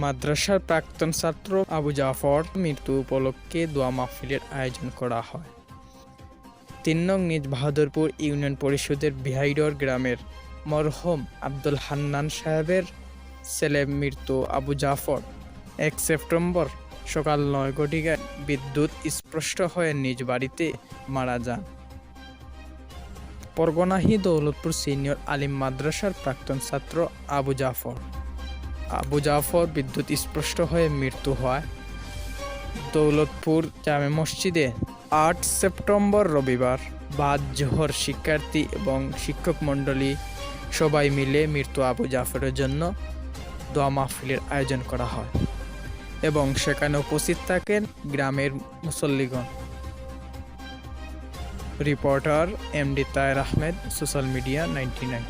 মাদ্রাসার প্রাক্তন ছাত্র আবু জাফর মৃত্যু উপলক্ষে দোয়া মাহফিলের আয়োজন করা হয়। তিন নং নিজ বাহাদুরপুর ইউনিয়ন পরিষদের বিহাইডর গ্রামের মরহম আব্দুল হান্নান সাহেবের ছেলে মৃত্যু আবু জাফর এক সেপ্টেম্বর সকাল নয় ঘটিকায় বিদ্যুৎ স্পষ্ট হয়ে নিজ বাড়িতে মারা যান। পরগনাহি দৌলতপুর সিনিয়র আলিম মাদ্রাসার প্রাক্তন ছাত্র আবু জাফর আবু জাফর বিদ্যুৎ স্পষ্ট হয়ে মৃত্যু হয়। দৌলতপুর জামে মসজিদে আট সেপ্টেম্বর রবিবার বাদ জোহর শিক্ষার্থী এবং শিক্ষক মণ্ডলী সবাই মিলে মৃত্যু আবু জাফরের জন্য দোয়া মাহফিলের আয়োজন করা হয় এবং সেখানে উপস্থিত থাকেন গ্রামের মুসল্লিগণ। Reporter M D Tayer Ahmed, social media ninety nine.